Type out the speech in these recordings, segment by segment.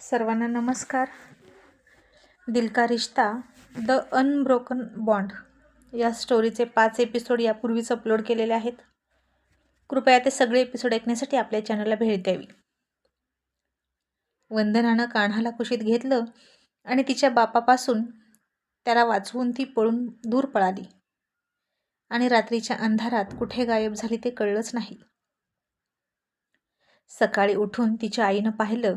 सर्वांना नमस्कार. Dil ka Rishta the unbroken bond या स्टोरीचे पाच एपिसोड यापूर्वीच अपलोड केलेले आहेत. कृपया ते सगळे एपिसोड ऐकण्यासाठी आपल्या चॅनलला भेट द्यावी. वंदनानं कान्हाला कुशीत घेतलं आणि तिच्या बापापासून त्याला वाचवून ती पळून दूर पळाली. आणि रात्रीच्या अंधारात कुठे गायब झाली ते कळलंच नाही. सकाळी उठून तिच्या आईनं पाहिलं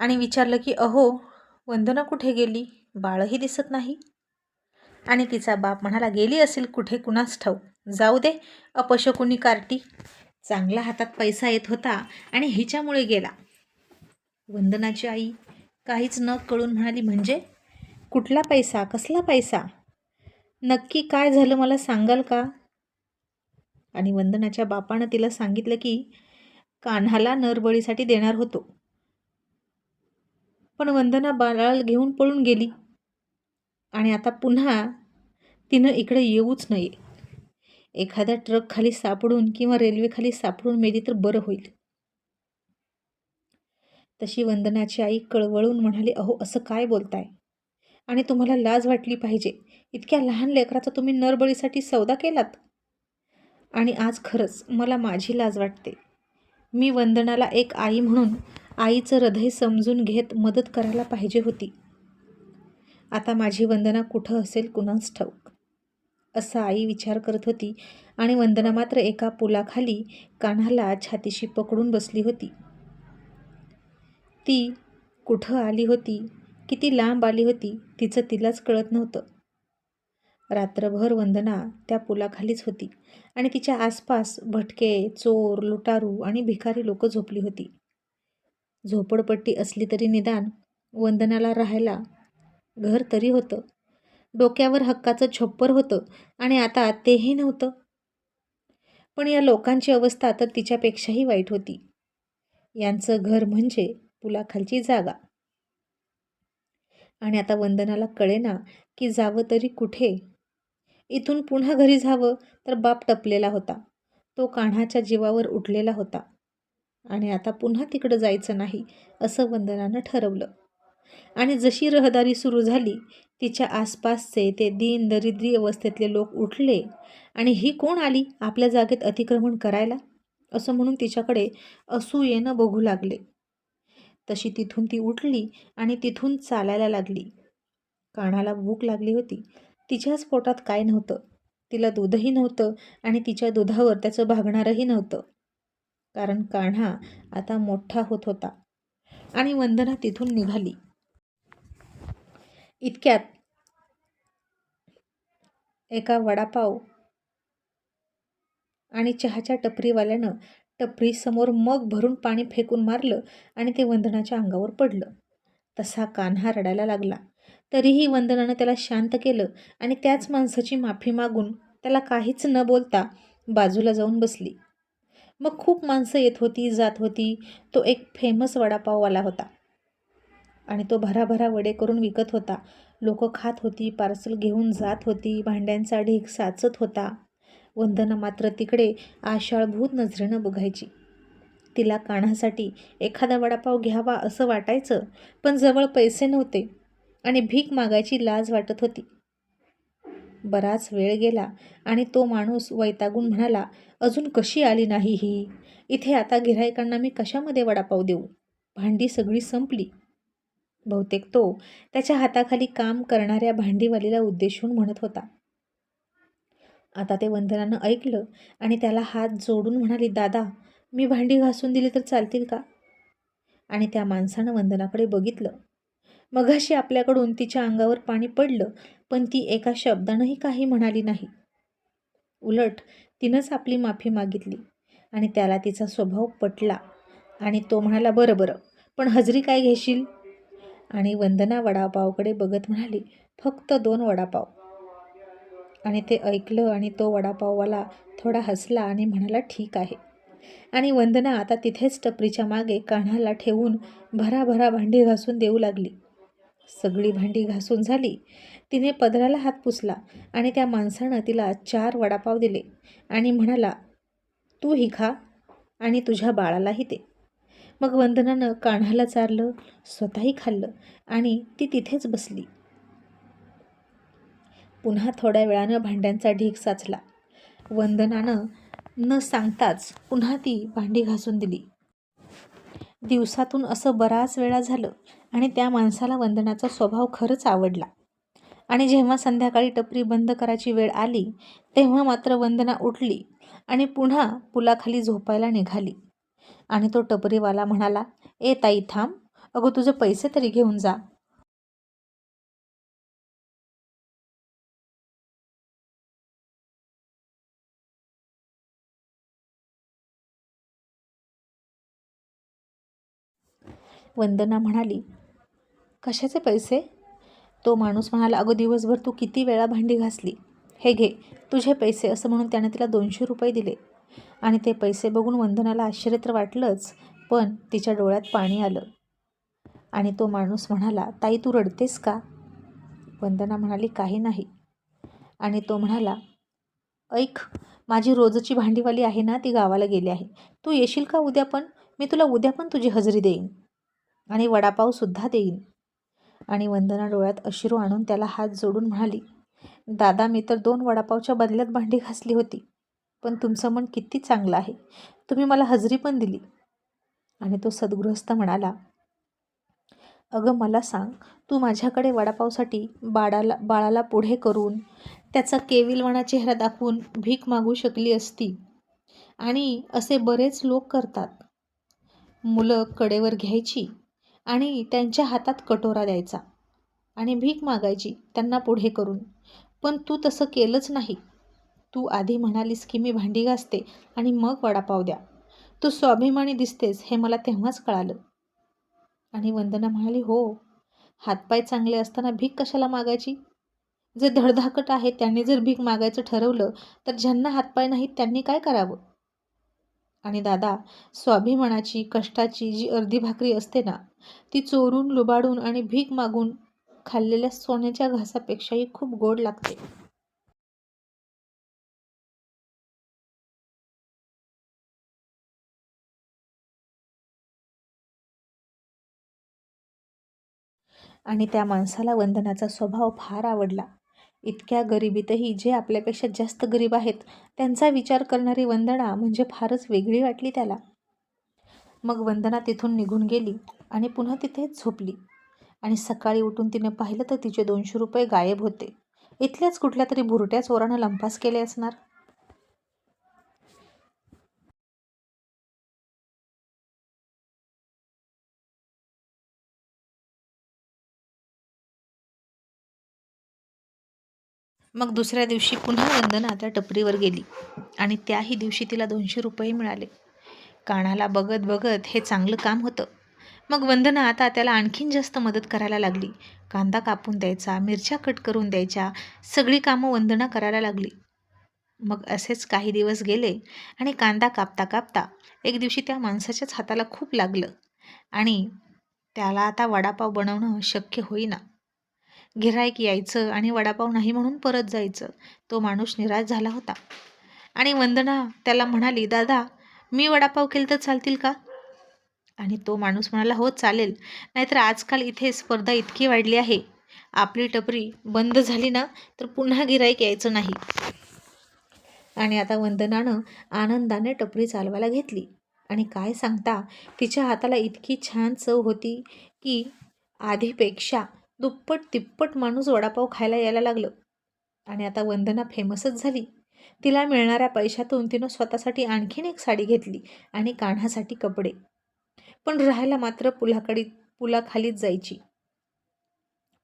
आणि विचारलं की अहो वंदना कुठे गेली? बाळही दिसत नाही. आणि तिचा बाप म्हणाला गेली असेल कुठे? कुणास ठाऊ जाऊ दे अपशकुनी कार्टी. चांगला हातात पैसा येत होता आणि हिच्यामुळे गेला. वंदनाची आई काहीच न कळून म्हणाली म्हणजे? कुठला पैसा? कसला पैसा? नक्की काय झालं मला सांगाल का? आणि वंदनाच्या बापानं तिला सांगितलं की कान्हाला नरबळीसाठी देणार होतो. पण वंदना बाळाला घेऊन पळून गेली. आणि आता पुन्हा तिनं इकडे येऊच नये एखाद्या ट्रकखाली सापडून किंवा रेल्वेखाली सापडून मेली तर बरं होईल. तशी वंदनाची आई कळवळून म्हणाली अहो असं काय बोलताय? आणि तुम्हाला लाज वाटली पाहिजे. इतक्या लहान लेकराचा तुम्ही नरबळीसाठी सौदा केलात. आणि आज खरंच मला माझी लाज वाटते. मी वंदनाला एक आई म्हणून आईचं हृदय समजून घेत मदत करायला पाहिजे होती. आता माझी वंदना कुठं असेल कुणास ठाऊक? असा आई विचार करत होती आणि वंदना मात्र एका पुलाखाली कान्हाला छातीशी पकडून बसली होती. ती कुठं आली होती? किती लांब आली होती? तिचं तिलाच कळत नव्हतं. रात्रभर वंदना त्या पुलाखालीच होती आणि तिच्या आसपास भटके चोर लुटारू आणि भिकारी लोक झोपली होती. झोपडपट्टी असली तरी निदान वंदनाला राहायला घर तरी होतं. डोक्यावर हक्काचं छप्पर होतं आणि आता तेही नव्हतं. पण या लोकांची अवस्था तर तिच्यापेक्षाही वाईट होती. यांचं घर म्हणजे पुलाखालची जागा. आणि आता वंदनाला कळेना की जावं तरी कुठे. इथून पुन्हा घरी जावं तर बाप टपलेला होता. तो कान्हाच्या जीवावर उठलेला होता. आणि आता पुन्हा तिकडं जायचं नाही असं वंदनानं ठरवलं. आणि जशी रहदारी सुरू झाली तिच्या आसपासचे ते दीन दरिद्री अवस्थेतले लोक उठले आणि ही कोण आली आपल्या जागेत अतिक्रमण करायला? असं म्हणून तिच्याकडे असूयेनं बघू लागले. तशी तिथून ती उठली आणि तिथून चालायला लागली. कानाला भूक लागली होती. तिच्याच पोटात काय नव्हतं. तिला दूधही नव्हतं आणि तिच्या दुधावर त्याचं भागणारही नव्हतं. कारण कान्हा आता मोठा होत होता आणि वंदना तिथून निघाली. इतक्यात एका वडापाव आणि चहाच्या टपरीवाल्यानं टपरीसमोर मग भरून पाणी फेकून मारलं आणि ते वंदनाच्या अंगावर पडलं. तसा कान्हा रडायला लागला. तरीही वंदनानं त्याला शांत केलं आणि त्याच माणसाची माफी मागून त्याला काहीच न बोलता बाजूला जाऊन बसली. मग खूप माणसं येत होती जात होती. तो एक फेमस वडापाववाला होता. आणि तो भराभरा वडे करून विकत होता. लोक खात होती पार्सल घेऊन जात होती भांड्यांचा ढीक साचत होता. वंदना मात्र तिकडे आशाळभूत नजरेनं बघायची. तिला काढण्यासाठी एखादा वडापाव घ्यावा असं वाटायचं पण जवळ पैसे नव्हते. आणि भीक मागायची लाज वाटत होती. बराच वेळ गेला आणि तो माणूस वैतागून म्हणाला अजून कशी आली नाही ही? इथे आता गिऱ्हाईकांना मी कशामध्ये वडापाव देऊ? भांडी सगळी संपली. बहुतेक तो त्याच्या हाताखाली काम करणाऱ्या भांडीवालीला उद्देशून म्हणत होता. आता ते वंदनानं ऐकलं आणि त्याला हात जोडून म्हणाली दादा मी भांडी घासून दिली तर चालतील का? आणि त्या माणसानं वंदनाकडे बघितलं. मघाशी आपल्याकडून तिच्या अंगावर पाणी पडलं पण ती एका शब्दानंही काही म्हणाली नाही. उलट तिनंच आपली माफी मागितली आणि त्याला तिचा स्वभाव पटला आणि तो म्हणाला बरं बरं पण हजरी काय घेशील? आणि वंदना वडापावकडे बघत म्हणाली फक्त दोन वडापाव. आणि ते ऐकलं आणि तो वडापाववाला थोडा हसला आणि म्हणाला ठीक आहे. आणि वंदना आता तिथेच टपरीच्या मागे कान्हाला ठेवून भराभरा भांडी घासून देऊ लागली. सगळी भांडी घासून झाली. तिने पदराला हात पुसला आणि त्या माणसानं तिला चार वडापाव दिले आणि म्हणाला तू ही खा आणि तुझ्या बाळालाही दे. मग वंदनानं कान्हाला चारलं स्वतःही खाल्लं आणि ती तिथेच बसली. पुन्हा थोड्या वेळानं भांड्यांचा ढीक साचला. वंदनानं न सांगताच पुन्हा ती भांडी घासून दिली. दिवसातून असं बराच वेळा झालं आणि त्या माणसाला वंदनाचा स्वभाव खरंच आवडला. आणि जेव्हा संध्याकाळी टपरी बंद करायची वेळ आली तेव्हा मात्र वंदना उठली आणि पुन्हा पुलाखाली झोपायला निघाली. आणि तो टपरीवाला म्हणाला ए ताई थांब. अगं तुझे पैसे तरी घेऊन जा. वंदना म्हणाली कशाचे पैसे? तो माणूस म्हणाला अगं दिवसभर तू किती वेळा भांडी घासली? हे घे तुझे पैसे असं म्हणून त्याने तिला दोनशे रुपये दिले. आणि ते पैसे बघून वंदनाला आश्चर्य तर वाटलंच पण तिच्या डोळ्यात पाणी आलं. आणि तो माणूस म्हणाला ताई तू रडतेस का? वंदना म्हणाली काही नाही. आणि तो म्हणाला ऐक माझी रोजची भांडीवाली आहे ना ती गावाला गेली आहे. तू येशील का उद्या पण? मी तुला उद्या पण तुझी हजेरी देईन आणि वडापावसुद्धा देईन. आणि वंदना डोळ्यात अश्रू आणून त्याला हात जोडून म्हणाली दादा मी तर दोन वडापावच्या बदल्यात भांडी घासली होती पण तुमचं मन किती चांगलं आहे. तुम्ही मला हजेरी पण दिली. आणि तो सद्गृहस्थ म्हणाला अगं मला सांग तू माझ्याकडे वडापावसाठी बाळाला बाळाला पुढे करून त्याचा केविलवाणा चेहरा दाखवून भीक मागू शकली असती? आणि असे बरेच लोक करतात. मुलं कडेवर घ्यायची आणि त्यांच्या हातात कटोरा द्यायचा. आणि भीक मागायची त्यांना पुढे करून. पण तू तसं केलंच नाही. तू आधी म्हणालीस की मी भांडी घासते आणि मग वडापाव द्या. तू स्वाभिमानी दिसतेस हे मला तेव्हाच कळालं. आणि वंदना म्हणाली हो. हातपाय चांगले असताना भीक कशाला मागायची? जे धडधाकट आहे त्यांनी जर भीक मागायचं ठरवलं तर ज्यांना हातपाय नाहीत त्यांनी काय करावं? आणि दादा स्वाभिमानाची कष्टाची जी अर्धी भाकरी असते ना ती चोरून लुबाडून आणि भीक मागून खाल्लेल्या सोन्याच्या घासापेक्षाही खूप गोड लागते. आणि त्या माणसाला वंदनाचा स्वभाव फार आवडला. इतक्या गरिबीतही जे आपल्यापेक्षा जास्त गरीब आहेत त्यांचा विचार करणारी वंदना म्हणजे फारच वेगळी वाटली त्याला. मग वंदना तिथून निघून गेली आणि पुन्हा तिथेच झोपली. आणि सकाळी उठून तिने पाहिलं तर तिचे दोनशे रुपये गायब होते. इथल्याच कुठल्या तरी भुरट्या चोरानं लंपास केले असणार. मग दुसऱ्या दिवशी पुन्हा वंदना त्या टपरीवर गेली आणि त्याही दिवशी तिला दोनशे रुपये मिळाले. कानाला बघत बघत हे चांगलं काम होतं. मग वंदना आता त्याला आणखीन जास्त मदत करायला लागली. कांदा कापून द्यायचा मिरच्या कट करून द्यायच्या सगळी कामं वंदना करायला लागली. मग असेच काही दिवस गेले आणि कांदा कापता कापता एक दिवशी त्या माणसाच्याच हाताला खूप लागलं आणि त्याला आता वडापाव बनवणं शक्य होईना. गिऱ्हाईक यायचं आणि वडापाव नाही म्हणून परत जायचं. तो माणूस निराश झाला होता. आणि वंदना त्याला म्हणाली दादा मी वडापाव केलं तर चालतील का? आणि तो माणूस म्हणाला हो चालेल. नाहीतर आजकाल इथे स्पर्धा इतकी वाढली आहे. आपली टपरी बंद झाली ना तर पुन्हा गिरायक यायचं नाही. आणि आता वंदनानं आनंदाने टपरी चालवायला घेतली. आणि काय सांगता तिच्या हाताला इतकी छान चव होती की आधीपेक्षा दुप्पट तिप्पट माणूस वडापाव खायला यायला लागलं. आणि आता वंदना फेमसच झाली. तिला मिळणाऱ्या पैशातून तिनं स्वतःसाठी आणखीन एक साडी घेतली आणि कान्हासाठी कपडे. पण राहायला मात्र पुलाकडे पुलाखालीच जायची.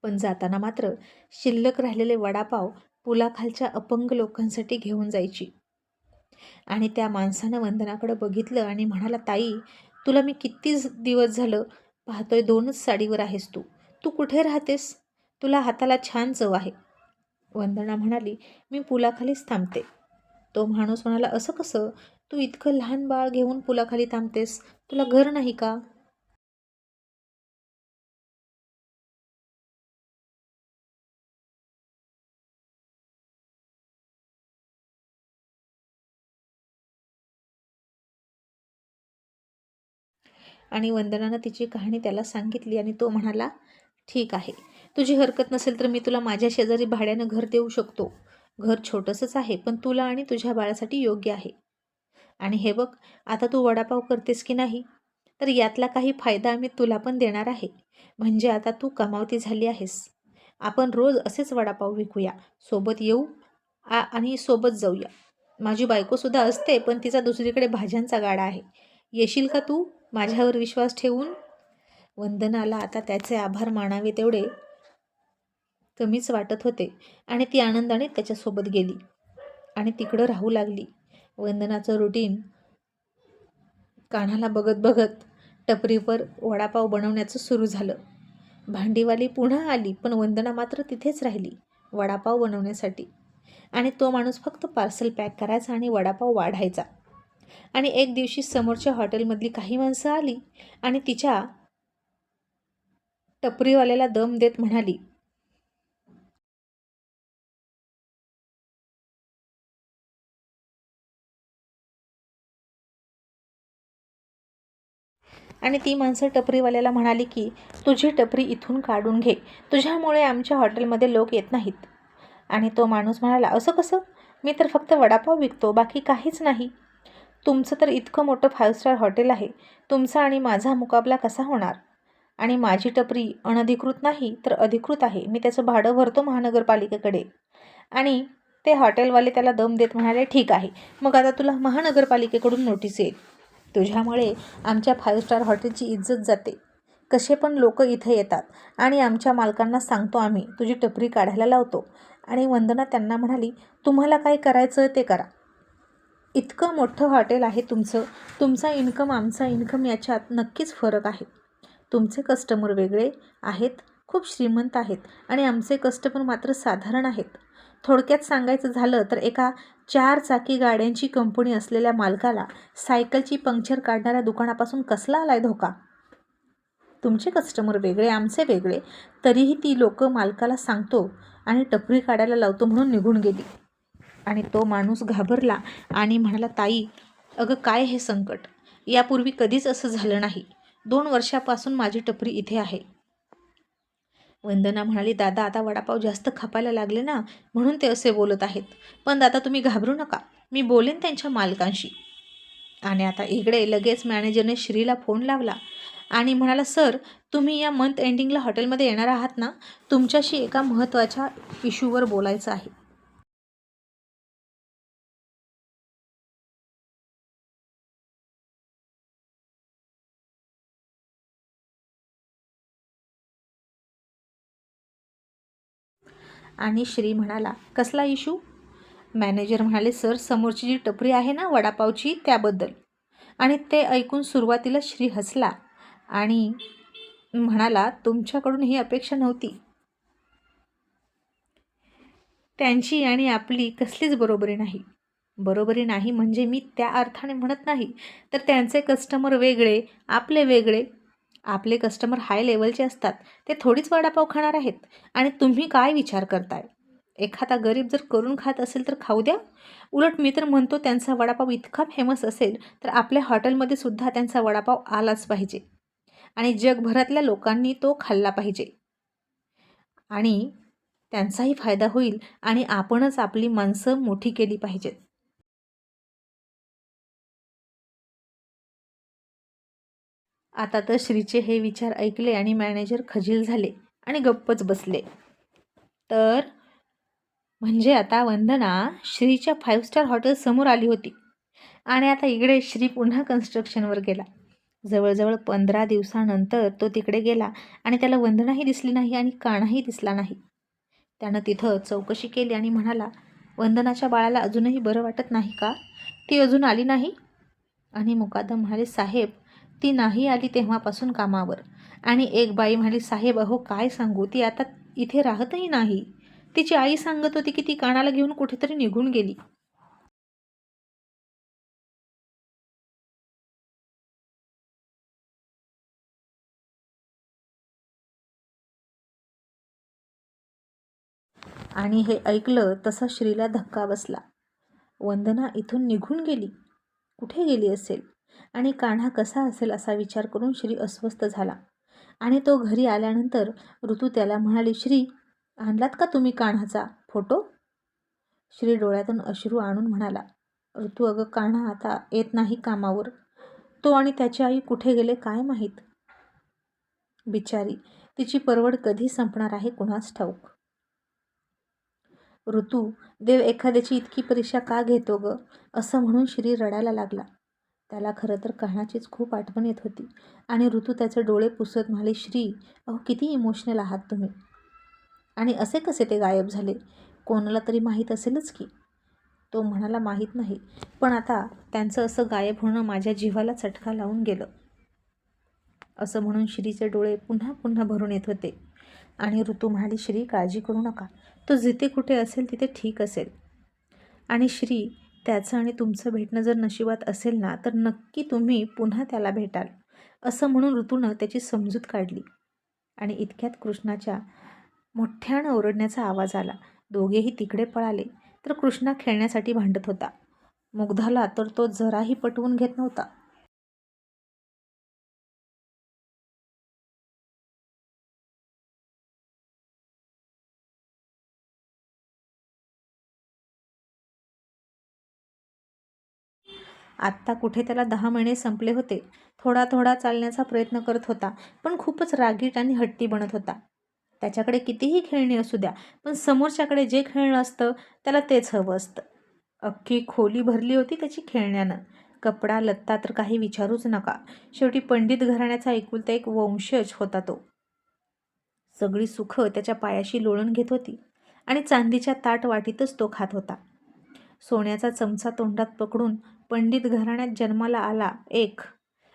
पण जाताना मात्र शिल्लक राहिलेले वडापाव पुलाखालच्या अपंग लोकांसाठी घेऊन जायची. आणि त्या माणसानं वंदनाकडं बघितलं आणि म्हणाला ताई तुला मी किती दिवस झालं पाहतोय दोनच साडीवर आहेस तू. तू कुठे राहतेस? तुला हाताला छान चव आहे. वंदना म्हणाली मी पुलाखालीच थांबते. तो माणूस म्हणाला असं कसं? तू इतकं लहान बाळ घेऊन पुलाखाली थांबतेस? तुला घर नाही का? आणि वंदनानं तिची कहाणी त्याला सांगितली आणि तो म्हणाला ठीक आहे. तुझी हरकत नसेल तर मी तुला माझ्या शेजारी भाड्यानं घर देऊ शकतो. घर छोटंसंच आहे पण तुला आणि तुझ्या बाळासाठी योग्य आहे. आणि हे बघ आता तू वडापाव करतेस की नाही? तर यातला काही फायदा आम्ही तुला पण देणार आहे. म्हणजे आता तू कमावती झाली आहेस. आपण रोज असेच वडापाव विकूया. सोबत येऊ आ आणि सोबत जाऊया. माझी बायकोसुद्धा असते पण तिचा दुसरीकडे भाज्यांचा गाडा आहे. येशील का तू? माझ्यावर विश्वास ठेवून वंदनाला आता त्याचे आभार मानावे तेवढे कमीच वाटत होते. आणि ती आनंदाने त्याच्यासोबत गेली. आणि तिकडं राहू लागली. वंदनाचं रुटीन कानाला बघत बघत टपरीवर वडापाव बनवण्याचं सुरू झालं. भांडीवाली पुन्हा आली पण वंदना मात्र तिथेच राहिली वडापाव बनवण्यासाठी. आणि तो माणूस फक्त पार्सल पॅक करायचा आणि वडापाव वाढायचा. आणि एक दिवशी समोरच्या हॉटेलमधली काही माणसं आली आणि तिच्या टपरीवाल्याला दम देत म्हणाली. आणि ती माणसं टपरीवाल्याला म्हणाली की तुझी टपरी इथून काढून घे. तुझ्यामुळे आमच्या हॉटेलमध्ये लोक येत नाहीत. आणि तो माणूस म्हणाला असं कसं? मी तर फक्त वडापाव विकतो बाकी काहीच नाही. तुमचं तर इतकं मोठं फाईव्ह स्टार हॉटेल आहे. तुमचा आणि माझा मुकाबला कसा होणार? आणि माझी टपरी अनधिकृत नाही तर अधिकृत आहे. मी त्याचं भाडं भरतो महानगरपालिकेकडे. आणि ते हॉटेलवाले त्याला दम देत म्हणाले ठीक आहे. मग आता तुला महानगरपालिकेकडून नोटीस येईल. तुझ्यामुळे आमच्या फाईव्ह स्टार हॉटेलची इज्जत जाते. कसे पण लोक इथे येतात आणि आमच्या मालकांना सांगतो आम्ही तुझी टपरी काढायला लावतो. आणि वंदना त्यांना म्हणाली तुम्हाला काय करायचं ते करा. इतकं मोठं हॉटेल आहे तुमचं. तुमचा इन्कम आमचा इन्कम याच्यात नक्कीच फरक आहे. तुमचे कस्टमर वेगळे आहेत खूप श्रीमंत आहेत आणि आमचे कस्टमर मात्र साधारण आहेत. थोडक्यात सांगायचं झालं तर एका चार चाकी गाड्यांची कंपनी असलेल्या मालकाला सायकलची पंक्चर काढणाऱ्या दुकानापासून कसला आलाय धोका? तुमचे कस्टमर वेगळे आमचे वेगळे तरीही ती लोक मालकाला सांगतो आणि टपरी काढायला लावतो म्हणून निघून गेली. आणि तो माणूस घाबरला आणि म्हणाला ताई अगं काय हे संकट? यापूर्वी कधीच असं झालं नाही. दोन वर्षापासून माझी टपरी इथे आहे. वंदना म्हणाली दादा आता वडापाव जास्त खपायला लागले ना म्हणून ते असे बोलत आहेत. पण दादा तुम्ही घाबरू नका. मी बोलेन त्यांच्या मालकांशी. आणि आता इकडे लगेच मॅनेजरने श्रीला फोन लावला आणि म्हणाला सर तुम्ही या मंथ एंडिंगला हॉटेलमध्ये येणार आहात ना? तुमच्याशी एका महत्त्वाच्या इश्यूवर बोलायचं आहे. आणि श्री म्हणाला कसला इशू? मॅनेजर म्हणाले सर समोरची जी टपरी आहे ना वडापावची त्याबद्दल. आणि ते ऐकून सुरुवातीला श्री हसला आणि म्हणाला तुमच्याकडून ही अपेक्षा नव्हती. त्यांची आणि आपली कसलीच बरोबरी नाही. बरोबरी नाही म्हणजे मी त्या अर्थाने म्हणत नाही. तर त्यांचे कस्टमर वेगळे आपले वेगळे आपले कस्टमर हाय लेवलचे असतात ते थोडीच वडापाव खाणार आहेत. आणि तुम्ही काय विचार करताय? एखादा गरीब जर करून खात असेल तर खाऊ द्या. उलट मी तर म्हणतो त्यांचा वडापाव इतका फेमस असेल तर आपल्या हॉटेलमध्ये सुद्धा त्यांचा वडापाव आलाच पाहिजे. आणि जगभरातल्या लोकांनी तो खाल्ला पाहिजे. आणि त्यांचाही फायदा होईल आणि आपणच आपली माणसं मोठी केली पाहिजेत. आता तर श्रीचे हे विचार ऐकले आणि मॅनेजर खजील झाले आणि गप्पच बसले. तर म्हणजे आता वंदना श्रीच्या फाईव्ह स्टार हॉटेलसमोर आली होती. आणि आता इकडे श्री पुन्हा कन्स्ट्रक्शनवर गेला. जवळजवळ पंधरा दिवसानंतर तो तिकडे गेला आणि त्याला वंदनाही दिसली नाही आणि कानाही दिसला नाही. त्यानं तिथं चौकशी केली आणि म्हणाला वंदनाच्या बाळाला अजूनही बरं वाटत नाही का? ती अजून आली नाही? आणि मुकादम म्हणाले साहेब ती नाही आली तेव्हापासून कामावर. आणि एक बाई म्हणाली साहेब अहो काय सांगू? ती आता इथे राहतही नाही. तिची आई सांगत होती की ती कानाला घेऊन कुठेतरी निघून गेली. आणि हे ऐकलं तसा श्रीला धक्का बसला. वंदना इथून निघून गेली? कुठे गेली असेल? आणि कान्हा कसा असेल असा विचार करून श्री अस्वस्थ झाला. आणि तो घरी आल्यानंतर ऋतू त्याला म्हणाली श्री आणलात का तुम्ही कान्हाचा फोटो? श्री डोळ्यातून अश्रू आणून म्हणाला ऋतू अगं कान्हा आता येत नाही कामावर. तो आणि त्याची आई कुठे गेले काय माहीत? बिचारी तिची परवड कधी संपणार आहे कुणास ठाऊक? ऋतू देव एखाद्याची इतकी परीक्षा का घेतो ग? असं म्हणून श्री रडायला लागला. त्याला खरं तर कान्हाचीच खूप आठवण येत होती. आणि ऋतू त्याचे डोळे पुसत म्हणाले श्री अहो किती इमोशनल आहात तुम्ही. आणि असे कसे ते गायब झाले? कोणाला तरी माहीत असेलच की. तो म्हणाला माहीत नाही. पण आता त्यांचं असं गायब होणं माझ्या जीवाला चटका लावून गेलं. असं म्हणून श्रीचे डोळे पुन्हा पुन्हा भरून येत होते. आणि ऋतू म्हणाली श्री काळजी करू नका. तो जिथे कुठे असेल तिथे ठीक असेल. आणि श्री त्याचं आणि तुमचं भेटणं जर नशिबात असेल ना तर नक्की तुम्ही पुन्हा त्याला भेटाल. असं म्हणून ऋतूनं त्याची समजूत काढली. आणि इतक्यात कृष्णाच्या मोठ्यानं ओरडण्याचा आवाज आला. दोघेही तिकडे पळाले तर कृष्णा खेळण्यासाठी भांडत होता. मुग्धाला तर तो जराही पटवून घेत नव्हता. आत्ता कुठे त्याला दहा महिने संपले होते. थोडा थोडा चालण्याचा प्रयत्न करत होता पण खूपच रागीट आणि हट्टी बनत होता. त्याच्याकडे कितीही खेळणी असू द्या पण समोरच्याकडे जे खेळणं असतं त्याला तेच हवं असतं. अख्खी खोली भरली होती त्याची खेळण्यानं. कपडा लत्ता तर काही विचारूच नका. शेवटी पंडित घराण्याचा एकुलता एक वंशज होता तो. सगळी सुखं त्याच्या पायाशी लोळण घेत होती आणि चांदीच्या ताट वाटीतच तो खात होता. सोन्याचा चमचा तोंडात पकडून पंडित घराण्यात जन्माला आला एक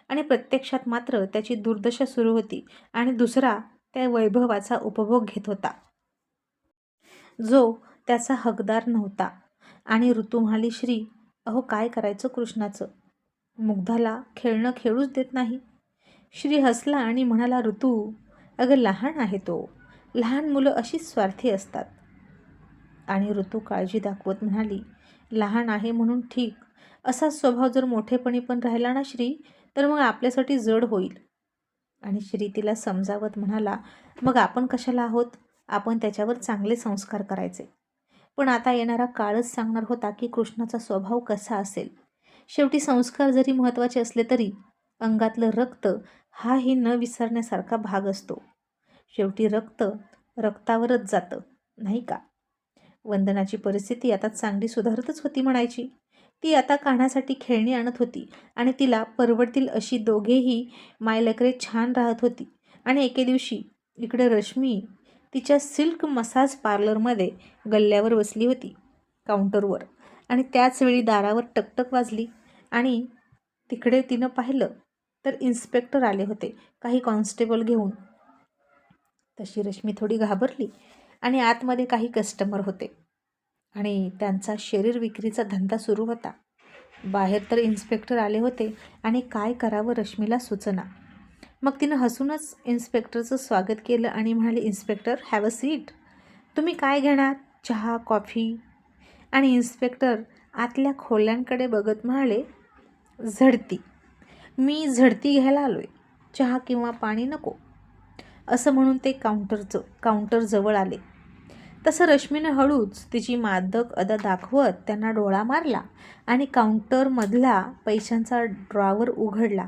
आणि प्रत्यक्षात मात्र त्याची दुर्दशा सुरू होती आणि दुसरा त्या वैभवाचा उपभोग घेत होता. जो त्याचा हकदार नव्हता आणि ऋतू म्हणाली श्री अहो काय करायचं कृष्णाचं? मुग्धाला खेळणं खेळूच देत नाही श्री हसला आणि म्हणाला ऋतू अगं लहान आहे तो. लहान मुलं अशीच स्वार्थी असतात आणि ऋतू काळजी दाखवत म्हणाली लहान आहे म्हणून ठीक असा स्वभाव जर मोठेपणी पण राहिला ना श्री तर मग आपल्यासाठी जड होईल. आणि श्री तिला समजावत म्हणाला मग आपण कशाला आहोत? आपण त्याच्यावर चांगले संस्कार करायचे. पण आता येणारा काळच सांगणार होता की कृष्णाचा स्वभाव कसा असेल. शेवटी संस्कार जरी महत्त्वाचे असले तरी अंगातलं रक्त हाही न विसरण्यासारखा भाग असतो. शेवटी रक्त रक्तावरच जातं नाही का? वंदनाची परिस्थिती आता चांगली सुधारतच होती म्हणायची. ती आता कान्हासाठी खेळणी आणत होती आणि तिला परवडतील अशी दोघेही मायलेकडे छान राहत होती. आणि एके दिवशी इकडे रश्मी तिच्या सिल्क मसाज पार्लरमध्ये गल्ल्यावर बसली होती काउंटरवर आणि त्याचवेळी दारावर टकटक वाजली आणि तिकडे तिनं पाहिलं तर इन्स्पेक्टर आले होते काही कॉन्स्टेबल घेऊन. तशी रश्मी थोडी घाबरली आणि आतमध्ये काही कस्टमर होते. आणि त्यांचा शरीर विक्रीचा धंदा सुरू होता. बाहेर तर इन्स्पेक्टर आले होते आणि काय करावं रश्मीला सूचना. मग तिनं हसूनच इन्स्पेक्टरचं स्वागत केलं आणि म्हणाले इन्स्पेक्टर हॅव अ सीट तुम्ही काय घेणार? चहा कॉफी? आणि इन्स्पेक्टर आतल्या खोल्यांकडे बघत म्हणाले झडती. मी झडती घ्यायला आलो आहे चहा किंवा पाणी नको. असं म्हणून ते काउंटरचं काउंटरजवळ आले. तसं रश्मीनं हळूच तिची मादक अदा दाखवत त्यांना डोळा मारला आणि काउंटरमधला पैशांचा ड्रॉवर उघडला.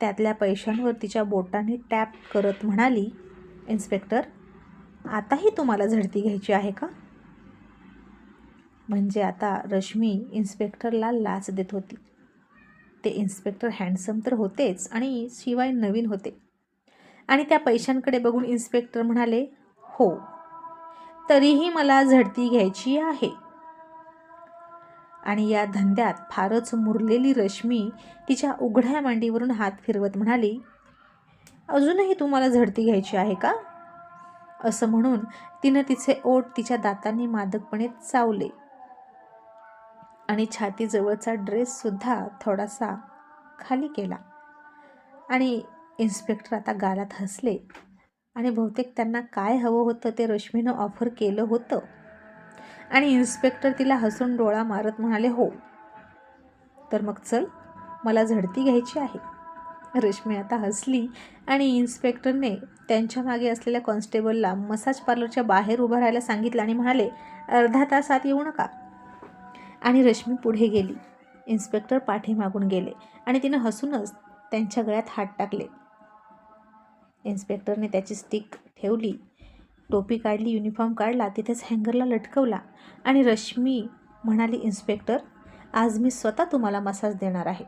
त्यातल्या पैशांवर तिच्या बोटाने टॅप करत म्हणाली इन्स्पेक्टर आताही तुम्हाला झडती घ्यायची आहे का? म्हणजे आता रश्मी इन्स्पेक्टरला लाच देत होती. ते इन्स्पेक्टर हँडसम तर होतेच आणि शिवाय नवीन होते. आणि त्या पैशांकडे बघून इन्स्पेक्टर म्हणाले हो तरीही मला झडती घ्यायची आहे. आणि या धंद्यात फारच मुरलेली रश्मी तिच्या उघड्या मांडीवरून हात फिरवत म्हणाली अजूनही तुम्हाला झडती घ्यायची आहे का? असं म्हणून तिनं तिचे ओठ तिच्या दातांनी मादकपणे चावले. आणि छातीजवळचा ड्रेससुद्धा थोडासा खाली केला. आणि इन्स्पेक्टर आता गालात हसले. आणि बहुतेक त्यांना काय हवं होतं ते रश्मीनं ऑफर केलं होतं. आणि इन्स्पेक्टर तिला हसून डोळा मारत म्हणाले हो. तर मग चल मला झडती घ्यायची आहे. रश्मी आता हसली आणि इन्स्पेक्टरने त्यांच्या मागे असलेल्या कॉन्स्टेबलला मसाज पार्लरच्या बाहेर उभं राहायला सांगितलं आणि म्हणाले अर्धा तासात येऊ नका. आणि रश्मी पुढे गेली. इन्स्पेक्टर पाठीमागून गेले आणि तिनं हसूनच त्यांच्या गळ्यात हात टाकले. इन्स्पेक्टरने त्याची स्टिक ठेवली. टोपी काढली युनिफॉर्म काढला तिथेच हँगरला लटकवला आणि रश्मी म्हणाली इन्स्पेक्टर आज मी स्वतः तुम्हाला मसाज देणार आहे.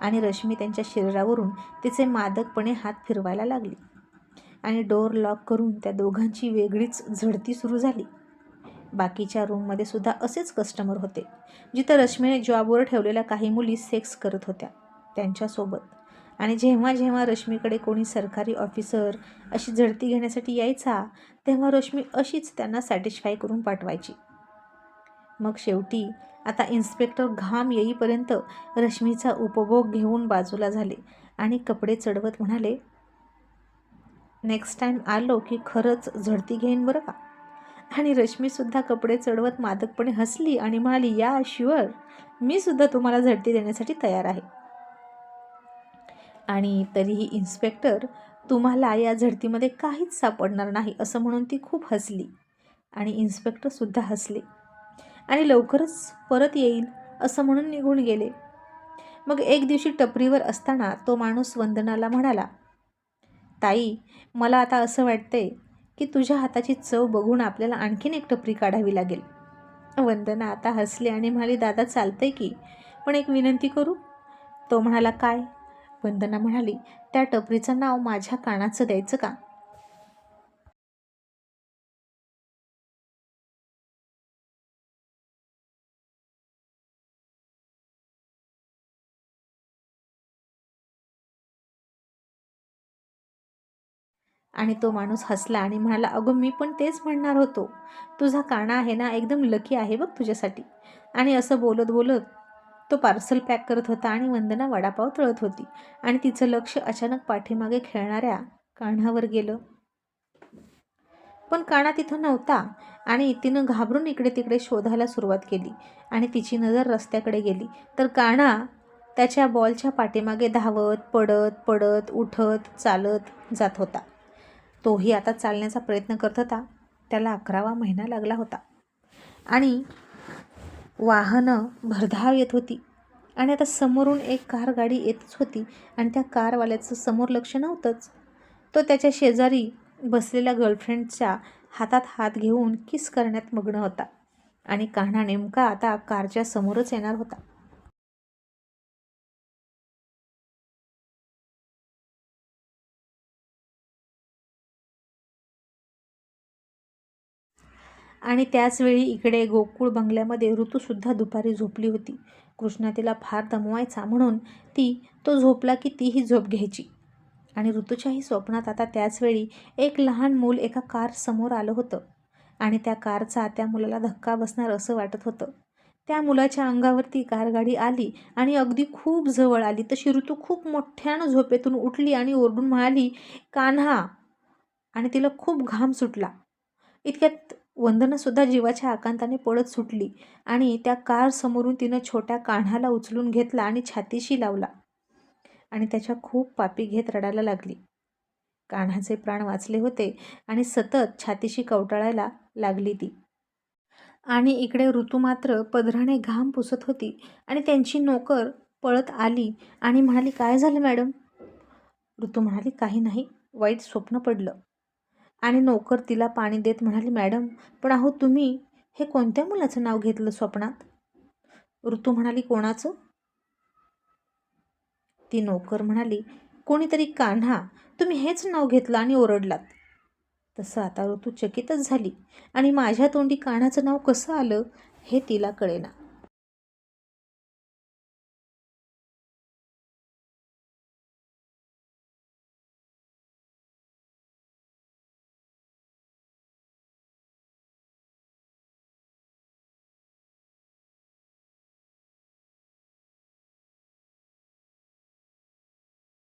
आणि रश्मी त्यांच्या शरीरावरून तिचे मादकपणे हात फिरवायला लागली आणि डोअर लॉक करून त्या दोघांची वेगळीच झडती सुरू झाली. बाकीच्या रूममध्ये सुद्धा असेच कस्टमर होते जिथं रश्मीने जॉबवर ठेवलेल्या काही मुली सेक्स करत होत्या त्यांच्यासोबत. आणि जेव्हा जेव्हा रश्मीकडे कोणी सरकारी ऑफिसर अशी झडती घेण्यासाठी यायचा तेव्हा रश्मी अशीच त्यांना सॅटिस्फाय करून पाठवायची. मग शेवटी आता इन्स्पेक्टर घाम येईपर्यंत रश्मीचा उपभोग घेऊन बाजूला झाले आणि कपडे चढवत म्हणाले नेक्स्ट टाईम आलो की खरंच झडती घेईन बरं का? आणि रश्मीसुद्धा कपडे चढवत मादकपणे हसली आणि म्हणाली या शुअर मी सुद्धा तुम्हाला झडती देण्यासाठी तयार आहे. आणि तरीही इन्स्पेक्टर तुम्हाला या झडतीमध्ये काहीच सापडणार नाही असं म्हणून ती खूप हसली. आणि इन्स्पेक्टरसुद्धा हसले. आणि लवकरच परत येईल असं म्हणून निघून गेले. मग एक दिवशी टपरीवर असताना तो माणूस वंदनाला म्हणाला ताई मला आता असं वाटतंय की तुझ्या हाताची चव बघून आपल्याला आणखीन एक टपरी काढावी लागेल. वंदना आता हसली आणि म्हणाली दादा चालतंय की पण एक विनंती करू? तो म्हणाला काय? वंदना म्हणाली त्या टपरीचं नाव माझ्या कानाचं द्यायचं का? आणि तो माणूस हसला आणि म्हणाला अगं मी पण तेच म्हणणार होतो. तुझा काना आहे ना एकदम लकी आहे बघ तुझ्यासाठी. आणि असं बोलत बोलत तो पार्सल पॅक करत होता आणि वंदना वडापाव तळत होती. आणि तिचं लक्ष अचानक पाठीमागे खेळणाऱ्या कान्हावर गेलं. पण काना तिथं नव्हता आणि तिनं घाबरून इकडे तिकडे शोधायला सुरुवात केली आणि तिची नजर रस्त्याकडे गेली. तर काना त्याच्या बॉलच्या पाठीमागे धावत पडत पडत उठत चालत जात होता. तोही आता चालण्याचा प्रयत्न करत होता. त्याला अकरावा महिना लागला होता. आणि वाहनं भरधाव येत होती. आणि आता समोरून एक कार गाडी येतच होती आणि त्या कारवाल्याचं समोर लक्ष नव्हतंच. तो त्याच्या शेजारी बसलेल्या गर्लफ्रेंडच्या हातात हात घेऊन किस करण्यात मग्न होता आणि कान्हा नेमका आता कारच्या समोरच येणार होता. आणि त्याचवेळी इकडे गोकुळ बंगल्यामध्ये ऋतूसुद्धा दुपारी झोपली होती. कृष्णा तिला फार दमवायचा म्हणून ती तो झोपला की तीही झोप घ्यायची. आणि ऋतूच्याही स्वप्नात आता त्याचवेळी एक लहान मूल एका कार समोर आलं होतं. आणि त्या कारचा त्या मुलाला धक्का बसणार असं वाटत होतं. त्या मुलाच्या अंगावरती कारगाडी आली आणि अगदी खूप जवळ आली. तशी ऋतू खूप मोठ्यानं झोपेतून उठली आणि ओरडून म्हणाली कान्हा! आणि तिला खूप घाम सुटला. इतक्यात वंदनासुद्धा जीवाच्या आकांताने पळत सुटली आणि त्या कार समोरून तिनं छोट्या कान्हाला उचलून घेतला आणि छातीशी लावला आणि त्याच्या खूप पापी घेत रडायला लागली. कान्हाचे प्राण वाचले होते आणि सतत छातीशी कवटाळायला लागली ती. आणि इकडे ऋतू मात्र पदराने घाम पुसत होती आणि त्यांची नोकर पळत आली आणि म्हणाली काय झालं मॅडम? ऋतू म्हणाली काही नाही वाईट स्वप्न पडलं. आणि नोकर तिला पाणी देत म्हणाली मॅडम पण अहो तुम्ही हे कोणत्या मुलाचं नाव घेतलं स्वप्नात? ऋतू म्हणाली कोणाचं? ती नोकर म्हणाली कोणीतरी कान्हा तुम्ही हेच नाव घेतलं आणि ओरडलात. तसं आता ऋतू चकितच झाली आणि माझ्या तोंडी कान्हाचं नाव कसं आलं हे तिला कळेना.